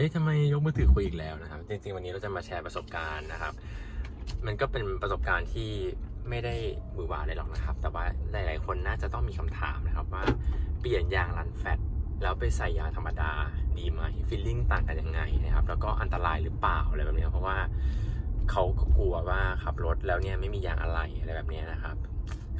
อ๊ะทำไมยกมือถือคุยอีกแล้วนะครับ จริง ๆ วันนี้เราจะมาแชร์ประสบการณ์นะครับ มันก็เป็นประสบการณ์ที่ไม่ได้หวือหวาเลยหรอกนะครับ แต่ว่าหลาย ๆ คนน่าจะต้องมีคำถามนะครับว่าเปลี่ยนยางรันแฟตแล้วไปใส่ยางธรรมดาดีไหมฟีลลิ่งต่างกันยังไงนะครับ แล้วก็อันตรายหรือเปล่าอะไรแบบนี้เพราะว่าเขาก็กลัวว่าขับรถแล้วเนี่ยไม่มียางอะไรอะไรแบบนี้นะครับ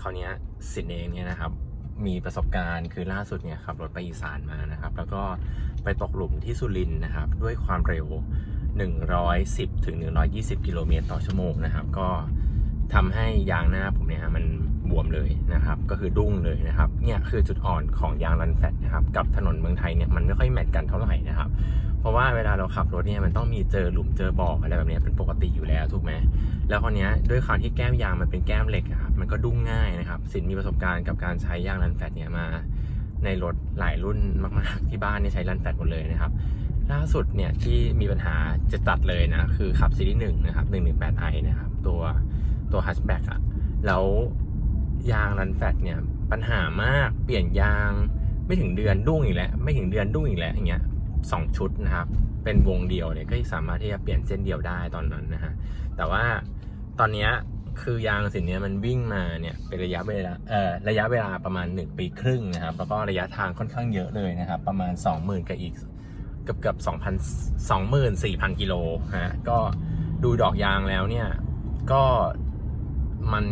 คราวเนี้ยสินเองเนี่ยนะครับมีประสบการณ์คือล่าสุดเนี่ยขับรถไปอีสานมานะครับ แล้วก็ ไปตกหลุมที่สุรินทร์นะครับ ด้วยความเร็ว 110ถึง120 กิโลเมตรต่อชั่วโมงนะครับ ก็ทำให้ยางหน้าผมเนี่ยมันบวมเลยนะครับ ก็คือดุ้งเลยนะครับ เนี่ยคือจุดอ่อนของยางรันแฟตนะครับ กับถนนเมืองไทยเนี่ยมันไม่ค่อยแมทกันเท่าไหร่นะครับ เพราะว่าเวลาเราขับรถเนี่ยมันต้องมีเจอหลุมเจอบ่ออะไรแบบนี้เป็นปกติอยู่แล้วถูกไหมแล้วคราวนี้ด้วยความที่แก้มยางมันเป็นแก้มเหล็กครับ มันก็ดุ้งง่ายนะครับ สินมีประสบการณ์กับการใช้ยางรันแฟตเนี่ยมา ในรถหลายรุ่นมาก ๆ ที่บ้านนี่ใช้รันแฟตหมดเลยนะครับ ล่าสุดเนี่ยที่มีปัญหาจะตัดเลยนะ คือขับซีรีส์หนึ่งนะครับหนึ่งหนึ่งแปดไอนะครับ ตัวตัวฮัชแบ็กอะแล้วยางรันแฟตเนี่ยปัญหามากเปลี่ยนยางไม่ถึงเดือนดุ้งอีกแล้ว ไม่ถึงเดือนดุ้งอีกแล้วอย่างเงี้ยสองชุดนะครับ เป็นวงเดียวเนี่ยก็สามารถที่จะเปลี่ยนเส้นเดียวได้ตอนนั้นนะฮะแต่ว่าตอนเนี้ย คือยางสินเนี้ยมันวิ่งมาเนี่ยเป็นระยะเวลาเอ่อระยะเวลาประมาณ 1 ปีครึ่งนะครับ แล้วก็ระยะทางค่อนข้างเยอะเลยนะครับ ประมาณ 20,000กับอีกเกือบเกือบ2,000 24,000กิโลฮะก็ดูดอกยางแล้วเนี่ยก็มัน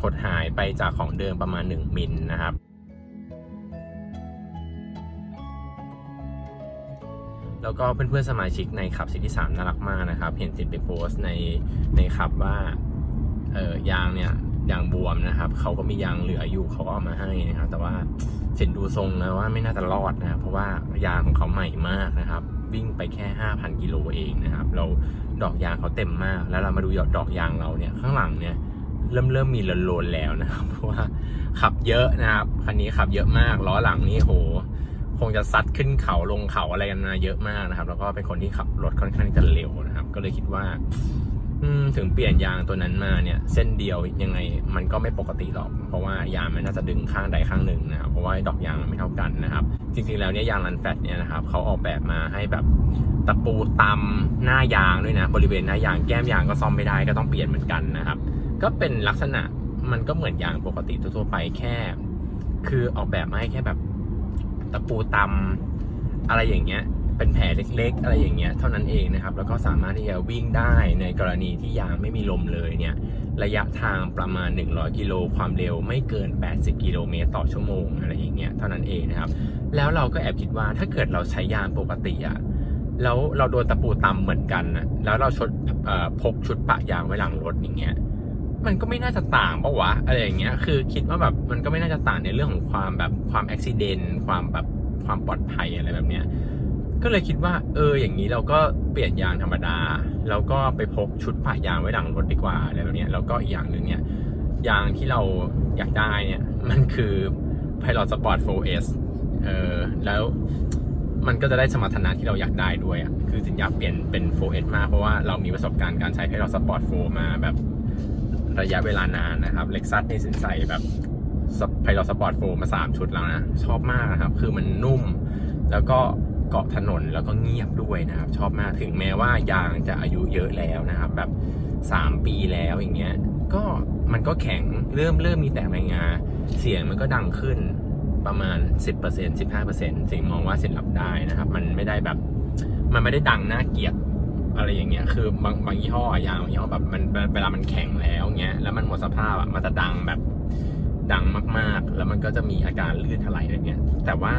หดหายไปจากของเดิมประมาณ 1 มิลนะครับแล้วก็เพื่อนๆสมาชิกในขับซิตี้สามน่ารักมากนะครับ เห็นติดไปโพสต์ในในขับว่า เออยางเนี่ยยางบวมนะครับเขาก็มียางเหลืออยู่เขาก็เอามาให้นะครับ แต่ว่าเห็นดูทรงแล้วว่าไม่น่าจะรอดนะครับเพราะว่ายางของเขาใหม่มากนะครับ วิ่งไปแค่ 5,000 กิโลเองนะครับแล้วดอกยางเขาเต็มมาก แล้วเรามาดูดอกยางเราเนี่ยข้างหลังเนี่ยเริ่มเริ่มมีโลนๆแล้วนะครับเพราะว่าขับเยอะนะครับคันนี้ขับเยอะมากล้อหลังนี่โหคงจะซัดขึ้นเขาลงเขาอะไรกันมาเยอะมากนะครับ แล้วก็เป็นคนที่ขับรถค่อนข้างจะเร็วนะครับ ก็เลยคิดว่า ถึงเปลี่ยนยางตัวนั้นมาเนี่ย เส้นเดียวยังไงมันก็ไม่ปกติหรอก เพราะว่ายางมันน่าจะดึงข้างใดข้างหนึ่งนะครับเพราะว่าดอกยางมันไม่เท่ากันนะครับ จริงๆแล้วเนี่ยยางรันแฟตเนี่ยนะครับเขาออกแบบมาให้แบบตะปูตำหน้ายางด้วยนะบริเวณหน้ายางแก้มยางก็ซ่อมไม่ได้ก็ต้องเปลี่ยนเหมือนกันนะครับ ก็เป็นลักษณะมันก็เหมือนยางปกติทั่วไปแค่ คือออกแบบมาให้แค่แบบตะปูตำอะไรอย่างเงี้ย เป็นแผลเล็กๆ อะไรอย่างเงี้ยเท่านั้นเองนะครับ แล้วก็สามารถที่จะวิ่งได้ในกรณีที่ยางไม่มีลมเลยเนี่ยระยะทางประมาณ 100 กิโลความเร็วไม่เกิน 80 กิโลเมตรต่อชั่วโมงอะไรอย่างเงี้ยเท่านั้นเองนะครับ แล้วเราก็แอบคิดว่าถ้าเกิดเราใช้ยางปกติอะแล้วเราโดนตะปูตำเหมือนกันนะแล้วเราชดพกชุดปะยางไว้หลังรถอย่างเงี้ยมันก็ไม่น่าจะต่างปะวะอะไรอย่างเงี้ยคือคิดว่าแบบมันก็ไม่น่าจะต่างในเรื่องของความแบบความอุบิเหตุความแบบความปลอดภัยอะไรแบบเนี้ย ก็เลยคิดว่า เอออย่างนี้เราก็เปลี่ยนยางธรรมดา แล้วก็ไปพกชุดปะยางไว้หลังรถดีกว่าอะไรแบบเนี้ยแล้วก็อีกอย่างหนึ่งเนี่ยยางที่เราอยากได้เนี่ยมันคือ Pilot Sport 4S เออแล้วมันก็จะได้สมรรถนะที่เราอยากได้ด้วยอะคือสินอยากเปลี่ยนเป็น 4S มากเพราะว่าเรามีประสบการณ์การใช้ Pilot Sport 4 มาแบบระยะเวลานานนะครับเล็กซัสนี่สินใส่แบบไพลอสปอร์ตโฟมา 3 ชุดแล้วนะ ชอบมากนะครับ คือมันนุ่ม แล้วก็ เกาะถนนแล้วก็เงียบด้วยนะครับ ชอบมากถึงแม้ว่ายางจะอายุเยอะแล้วนะครับ แบบ 3 ปีแล้วอย่างเงี้ยก็มันก็แข็งเริ่มเริ่มมีแตกใบงา เสียงมันก็ดังขึ้นประมาณ 10% 15%สิ่งมองว่าเสินรับได้นะครับ มันไม่ได้แบบ มันไม่ได้ดังน่าเกลียดอะไรอย่างเงี้ย คือบางบางยี่ห้อยางยี่ห้อแบบมันเวลามันแข็งแล้วเงี้ย แล้วมันหมดสภาพอะ มันจะดังแบบดังมากๆ แล้วมันก็จะมีอาการลื่นถลายอะไรเงี้ย แต่ว่า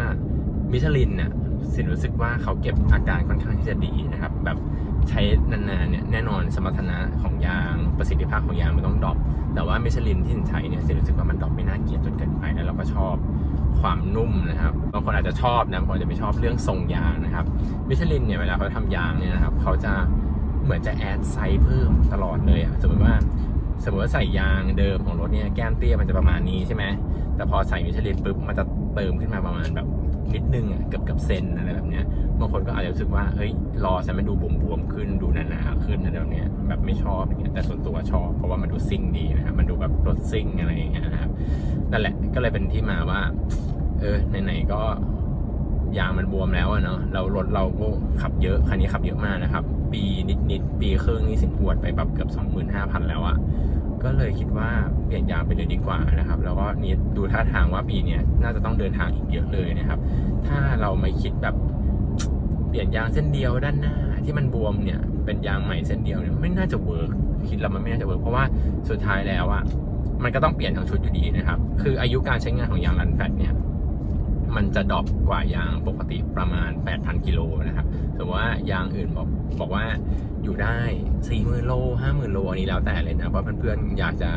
มิชลินเนี่ยสินรู้สึกว่าเขาเก็บอาการค่อนข้างที่จะดีนะครับ แบบใช้นานๆเนี่ยแน่นอนสมรรถนะของยางประสิทธิภาพของยางมันต้องดรอปแต่ว่ามิชลินที่สินใช้เนี่ยสินรู้สึกว่ามันดรอปไม่น่าเกลียดจนเกินไปแล้วเราก็ชอบความนุ่มนะครับบางคนอาจจะชอบนะบางคนอาจจะไม่ชอบเรื่องทรงยางนะครับมิชลินเนี่ยเวลาเขาทำยางเนี่ยนะครับเขาจะเหมือนจะแอดไซส์เพิ่มตลอดเลยอะสมมติว่าสมมติว่าใส่ยางเดิมของรถเนี่ยแก้มเตี้ยมันจะประมาณนี้ใช่ไหมแต่พอใส่มิชลินปุ๊บมันจะเติมขึ้นมาประมาณแบบ นิดนึงอะเกือบกือบเซนอะไรแบบเนี้ยบางคนก็อาจจะรู้สึกว่าเฮ้ยรอฉันมันดูบวมๆขึ้นดูหนาๆขึ้นอะไรแบบเนี้ยแบบไม่ชอบอย่างเงี้ยแต่ส่วนตัวชอบเพราะว่ามันดูซิ่งดีนะครับมันดูแบบรถซิ่งอะไรอย่างเงี้ยนะครับนั่นแหละก็เลยเป็นที่มาว่า เออไหนๆก็ยางมันบวมแล้วอะเนาะเรารถเราก็ขับเยอะคันนี้ขับเยอะมากนะครับ ปีนิดๆปีครึ่งนี่สินหวดไปแบบเกือบ25,000แล้วอะ ก็เลยคิดว่าเปลี่ยนยางไปเลยดีกว่านะครับ แล้วก็นี่ดูท่าทางว่าปีนี้น่าจะต้องเดินทางอีกเยอะเลยนะครับ ถ้าเราไม่คิดแบบเปลี่ยนยางเส้นเดียวด้านหน้าที่มันบวมเนี่ยเป็นยางใหม่เส้นเดียวเนี่ยไม่น่าจะเวิร์กคิดแล้วมันไม่น่าจะเวิร์กเพราะว่าสุดท้ายแล้วอะมันก็ต้องเปลี่ยนทั้งชุดอยู่ดีนะครับ คืออายุการใช้งานของยางรันแฟตเนี่ยมันจะดรอปกว่ายางปกติประมาณ 8,000 กิโลนะครับแต่ว่ายางอื่นบอกบอกว่า อยู่ได้40,000โล50,000โลอันนี้แล้วแต่เลยนะว่าเพื่อนๆอยากจะ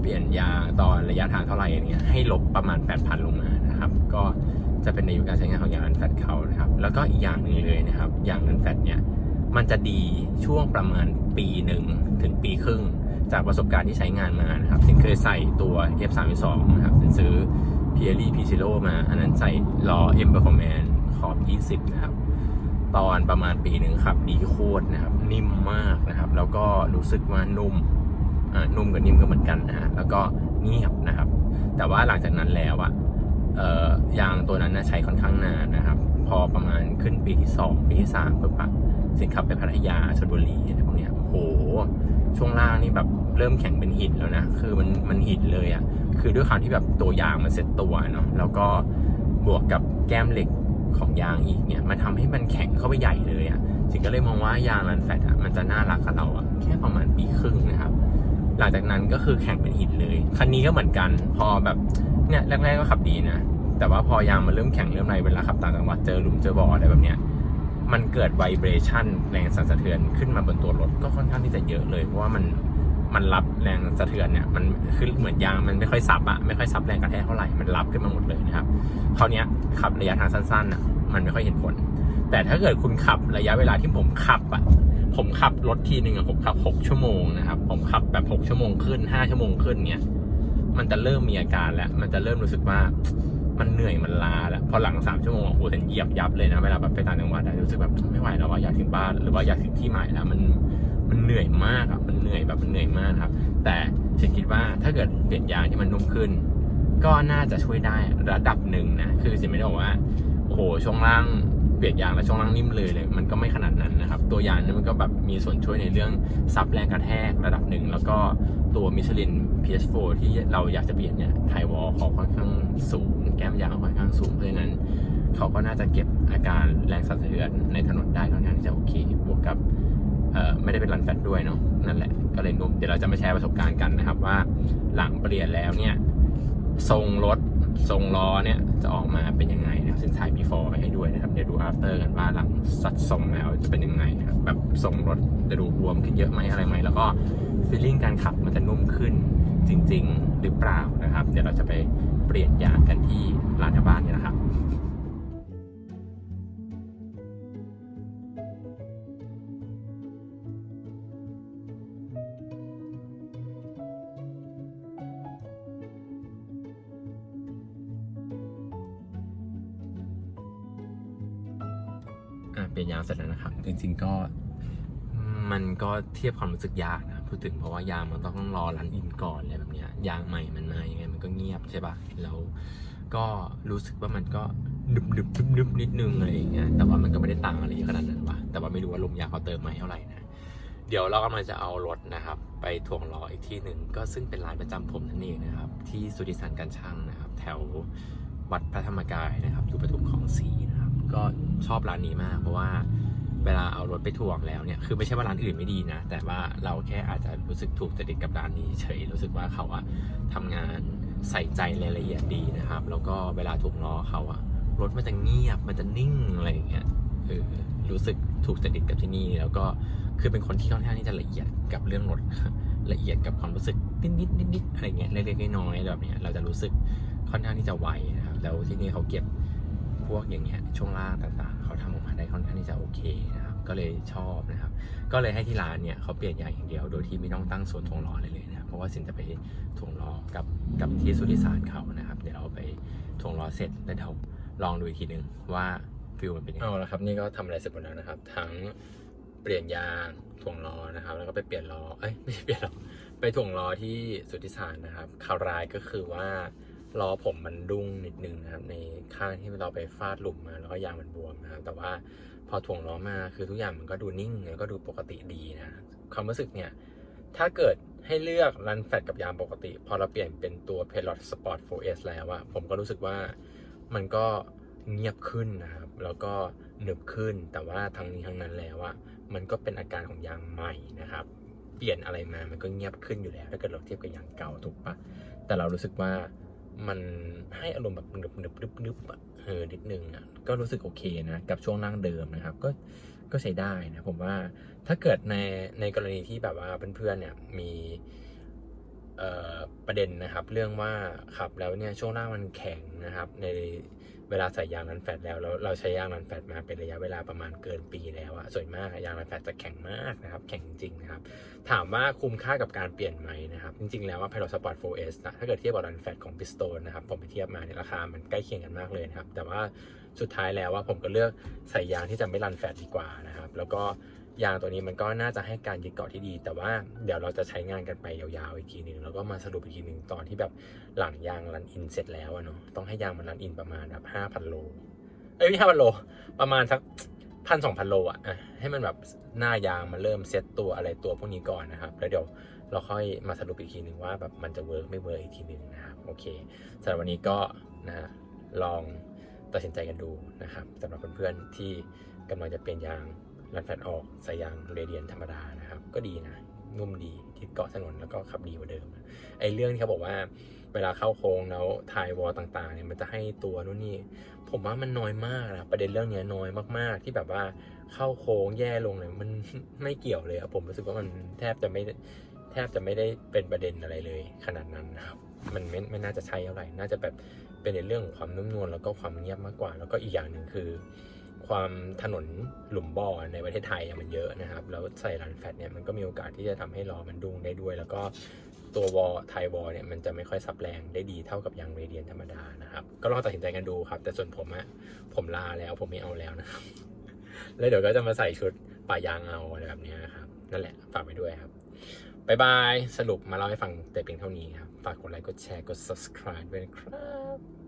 เปลี่ยนยาตอนระยะทางเท่าไหร่อย่างเงี้ยให้ลบประมาณ 8,000 ลงมานะครับ ก็จะเป็นในยุคการใช้งานของยางรันแฟตเขานะครับ แล้วก็อีกอย่างหนึ่งเลยนะครับยางรันแฟตเนี่ยมันจะดีช่วงประมาณปีหนึ่งถึงปีครึ่ง จากประสบการณ์ที่ใช้งานมานะครับสินเคยใส่ตัว F32 นะครับสินซื้อ p i e r i p c i l o มา อันนั้นใส่ล้อ M Performance ขอบ 20 นะครับ ตอนประมาณปีหนึ่งครับ ดีโคตรนะครับ นิ่มมากนะครับ แล้วก็รู้สึกว่านุ่มอ่านุ่มกับนิ่มก็เหมือนกันนะฮะแล้วก็เงียบนะครับ แต่ว่าหลังจากนั้นแล้วอะออยางตัวนั้นนะใช้ค่อนข้างนานนะครับ พอประมาณขึ้นปีที่ 2 ปีที่3ปุ๊บอะสินขับไปพัทยาชลบุรีอะไรพวกเนี้ยโอ้โห ช่วงล่างนี่แบบเริ่มแข็งเป็นหินแล้วนะ คือมันมันหินเลยอะคือด้วยความที่แบบตัวยางมันเซ็ตตัวเนาะแล้วก็บวกกับแก้มเหล็กของยางอีกเนี่ยมันทำให้มันแข็งเข้าไปใหญ่เลยอะ่ะ สิงก็เลยมองว่ายางรันแฟตอะมันจะน่ารักกับเราอะแค่ประมาณปีครึ่งนะครับ หลังจากนั้นก็คือแข็งเป็นหินเลย คันนี้ก็เหมือนกันพอแบบเนี่ยแรกๆก็ขับดีนะ แต่ว่าพอยางมันเริ่มแข็งเริ่มอะไรเวลาขับต่างจังหวัดเจอหลุมเจอบ่ออะไรแบบเนี้ยมันเกิดไวเบรชั่นแรงสั่นสะเทือนขึ้นมาบนตัวรถก็ค่อนข้างที่จะเยอะเลยเพราะว่ามันมันรับแรงสะเทือนเนี่ยมันคือเหมือนยางมันไม่ค่อยซับอะไม่ค่อยซับแรงกระแทกเท่าไหร่มันรับขึ้นมาหมดเลยนะครับคราวนี้ขับระยะทางสั้นๆอะมันไม่ค่อยเห็นผล แต่ถ้าเกิดคุณขับระยะเวลาที่ผมขับอะผมขับรถทีหนึ่งอะผมขับหกชั่วโมงนะครับ ผมขับแบบหกชั่วโมงขึ้นห้าชั่วโมงขึ้นเนี่ยมันจะเริ่มมีอาการแล้ว มันจะเริ่มรู้สึกว่ามันเหนื่อยมันลาแล้ว พอหลังสามชั่วโมงโอ้โหถึงเหยียบยับเลยนะเวลาแบบไปต่างจังหวัดอะรู้สึกแบบไม่ไหวแล้วว่าอยากถึงบ้านหรือว่าอยากถึงที่หมายแล้วมันมันเหนื่อยมากอะมันเหนื่อยแบบมันเหนื่อยมากครับ แต่ฉันคิดว่าถ้าเกิดเปลี่ยนยางที่มันนุ่มขึ้น ก็น่าจะช่วยได้ระดับหนึ่งนะคือสิไม่ได้บอกว่าโอ้โหช่วงล่าง เปลี่ยนยางแล้วช่วงล่างนิ่มเลยเลยมันก็ไม่ขนาดนั้นนะครับ ตัวยางเนี่ยมันก็แบบมีส่วนช่วยในเรื่องซับแรงกระแทกระดับหนึ่ง แล้วก็ตัวมิชลิน PS4 ที่เราอยากจะเปลี่ยนเนี่ยไทวอลเขาค่อนข้างสูง แก้มยางค่อนข้างสูงเพราะฉะนั้นเขาก็น่าจะเก็บอาการแรงสั่นสะเทือนในถนนได้ค่อนข้างที่จะโอเคบวกกับไม่ได้เป็นรันแฟตด้วยเนาะนั่นแหละก็เลยนุ่มเดี๋ยวเราจะมาแชร์ประสบการณ์กันนะครับว่าหลังเปลี่ยนแล้วเนี่ยทรงรถ ทรงล้อเนี่ยจะออกมาเป็นยังไงนะครับซึ่งถ่าย before ไว้ให้ด้วยนะครับ เดี๋ยวดู after กันว่าหลังสัดทรงแล้วจะเป็นยังไงนะครับแบบทรงรถจะดูบวมขึ้นเยอะไหมอะไรไหมแล้วก็ feeling การขับมันจะนุ่มขึ้นจริง ๆ หรือเปล่านะครับ เดี๋ยวเราจะไปเปลี่ยนยางกันที่ร้านแถวบ้านนี่นะครับ อะเปลี่ยนยางเสร็จแล้วนะครับ จริง ๆ ก็มันก็เทียบความรู้สึกยากนะพูดถึงเพราะว่ายางมันต้องรอรันอินก่อนอะไรแบบเนี้ยยางใหม่มันมายังไงมันก็เงียบใช่ปะแล้วก็รู้สึกว่ามันก็ดึบดึบดึบดึบนิดนึงอะไรอย่างเงี้ยแต่ว่ามันก็ไม่ได้ต่างอะไรขนาดนั้นวะแต่ว่าไม่รู้ว่าลมยางเขาเติมมาเท่าไหร่นะเดี๋ยวเรากำลังจะเอารถนะครับ ไปถ่วงล้ออีกที่หนึ่งก็ซึ่งเป็นร้านประจำผมนั่นเองนะครับ ที่สุดิสันการช่างนะครับ แถววัดพระธรรมกายนะครับอยู่ปทุมคลองสีนะครับ ก็ชอบร้านนี้มาก เพราะว่าเวลาเอารถไปถ่วงแล้วเนี่ยคือไม่ใช่ว่าร้านอื่นไม่ดีนะ แต่ว่าเราแค่อาจจะรู้สึกถูกจริตกับร้านนี้เฉยรู้สึกว่าเขาอะทำงานใส่ใจรายละเอียดดีนะครับ แล้วก็เวลาถ่วงล้อเขาอะรถมันจะเงียบมันจะนิ่งอะไรอย่างเงี้ยเออรู้สึกถูกจริตกับที่นี่ แล้วก็คือเป็นคนที่ค่อนข้างที่จะละเอียดกับเรื่องรถละเอียดกับความรู้สึกนิดนิดนิดนิดอะไรเงี้ยเล็กๆน้อยๆแบบเนี้ยเราจะรู้สึกค่อนข้างที่จะไวนะครับแล้วที่นี่เขาเก็บ พวกอย่างเงี้ยช่วงล่างต่างๆ เขาทำออกมาได้ค่อนข้างที่จะโอเคนะครับ ก็เลยชอบนะครับ ก็เลยให้ที่ร้านเนี่ยเขาเปลี่ยนยางอย่างเดียว โดยที่ไม่ต้องตั้งส่วนถ่วงล้อเลยเลยนะครับเพราะว่าสินจะไปถ่วงล้อกับกับที่สุธิสารเขานะครับ เดี๋ยวเราไปถ่วงล้อเสร็จแล้วเดี๋ยวลองดูอีกทีหนึ่งว่าฟิลมันเป็นยังไงเอาละครับนี่ก็ทำอะไรเสร็จหมดแล้วนะครับ ทั้งเปลี่ยนยางถ่วงล้อนะครับ แล้วก็ไปเปลี่ยนล้อเอ้ยไม่ใช่เปลี่ยนล้อไปถ่วงล้อที่สุทธิสารนะครับข่าวร้ายก็คือว่า ล้อผมมันดุ้งนิดนึงนะครับ ในข้างที่เราไปฟาดหลุมมาแล้วก็ยางมันบวมนะครับ แต่ว่าพอถ่วงล้อมาคือทุกอย่างมันก็ดูนิ่งแล้วก็ดูปกติดีนะความรู้สึกเนี่ย ถ้าเกิดให้เลือกรันแฟตกับยางปกติ พอเราเปลี่ยนเป็นตัว p e l o t Sport 4S แล้วอะผมก็รู้สึกว่ามันก็เงียบขึ้นนะครับ แล้วก็หนึบขึ้นแต่ว่าทั้งนี้ทั้งนั้นแล้วอะมันก็เป็นอาการของยางใหม่นะครับ เปลี่ยนอะไรมามันก็เงียบขึ้นอยู่แล้ว ถ้าเกิดเราเทียบกับยางเก่าถูกปะแต่เรารู้สึกว่า มันให้อารมณ์แบบนึบนึบนึบนึบเออนิดนึงอะก็รู้สึกโอเคนะกับช่วงนั่งเดิมนะครับ ก็ก็ใช้ได้นะผมว่าถ้าเกิดในในกรณีที่แบบว่าเพื่อนๆเนี่ยมี ประเด็นนะครับ เรื่องว่าขับแล้วเนี่ยช่วงล่างมันแข็งนะครับ ในเวลาใส่ยางรันแฟตแล้วแล้วเราใช้ยางรันแฟตมาเป็นระยะเวลาประมาณเกินปีแล้วอะส่วนมากยางรันแฟตจะแข็งมากนะครับ แข็งจริงนะครับ ถามว่าคุ้มค่ากับการเปลี่ยนไหมนะครับ จริงๆ แล้วว่า Pilot Sport 4S นะถ้าเกิดเทียบกับรันแฟตของ Piston นะครับ ผมไปเทียบมาเนี่ยราคามันใกล้เคียงกันมากเลยนะครับ แต่ว่าสุดท้ายแล้วว่าผมก็เลือกใส่ยางที่จะไม่รันแฟตดีกว่านะครับ แล้วก็ ยางตัวนี้มันก็น่าจะให้การยึดเกาะที่ดี แต่ว่าเดี๋ยวเราจะใช้งานกันไปยาวๆอีกทีหนึ่งแล้วก็มาสรุปอีกทีหนึ่งตอนที่แบบหลังยางรันอินเสร็จแล้วเนาะต้องให้ยางมันรันอินประมาณแบบห้าพันโลเอ้ยไม่ห้าพันโลประมาณสักพันสองพันโลอะอะให้มันแบบหน้ายางมันเริ่มเซ็ตตัวอะไรตัวพวกนี้ก่อนนะครับ แล้วเดี๋ยวเราค่อยมาสรุปอีกทีหนึ่งว่าแบบมันจะเวิร์กไม่เวิร์กอีกทีหนึ่งนะครับโอเคสำหรับวันนี้ก็นะลองตัดสินใจกันดูนะครับสำหรับเพื่อนๆที่กำลังจะเปลี่ยนยาง รันแฟตออกใส่ยางเรเดียนธรรมดานะครับ ก็ดีนะ นุ่มดีที่เกาะถนนแล้วก็ขับดีกว่าเดิมไอ้เรื่องที่เขาบอกว่าเวลาเข้าโค้งแล้วทายวอลต่างๆเนี่ยมันจะให้ตัวนู่นนี่ผมว่ามันน้อยมากนะประเด็นเรื่องนี้น้อยมากๆ ที่แบบว่าเข้าโค้งแย่ลงเลยมันไม่เกี่ยวเลยอะผมรู้สึกว่ามันแทบจะไม่แทบจะไม่ได้เป็นประเด็นอะไรเลยขนาดนั้นนะครับมันไม่ไม่น่าจะใช่เท่าไหร่น่าจะแบบเป็นในเรื่องของความนุ่มนวลแล้วก็ความเงียบมากกว่า แล้วก็อีกอย่างหนึ่งคือ ความถนนหลุมบ่อในประเทศไทยมันเยอะนะครับ แล้วใส่รันแฟตเนี่ยมันก็มีโอกาสที่จะทำให้ล้อมันดุ้งได้ด้วย แล้วก็ตัววอลไทยวอลเนี่ยมันจะไม่ค่อยซับแรงได้ดีเท่ากับยางเรเดียนธรรมดานะครับ ก็ลองตัดสินใจกันดูครับ แต่ส่วนผมอะผมลาแล้วผมไม่เอาแล้วนะครับ แล้วเดี๋ยวก็จะมาใส่ชุดป่ายางเอาอะไรแบบนี้ยครับนั่นแหละฝากไปด้วยครับบายบาย สรุปมาเล่าให้ฟังแต่เพียงเท่านี้ครับ ฝากกดไลค์ กดแชร์ กด subscribe ด้วยนะครับ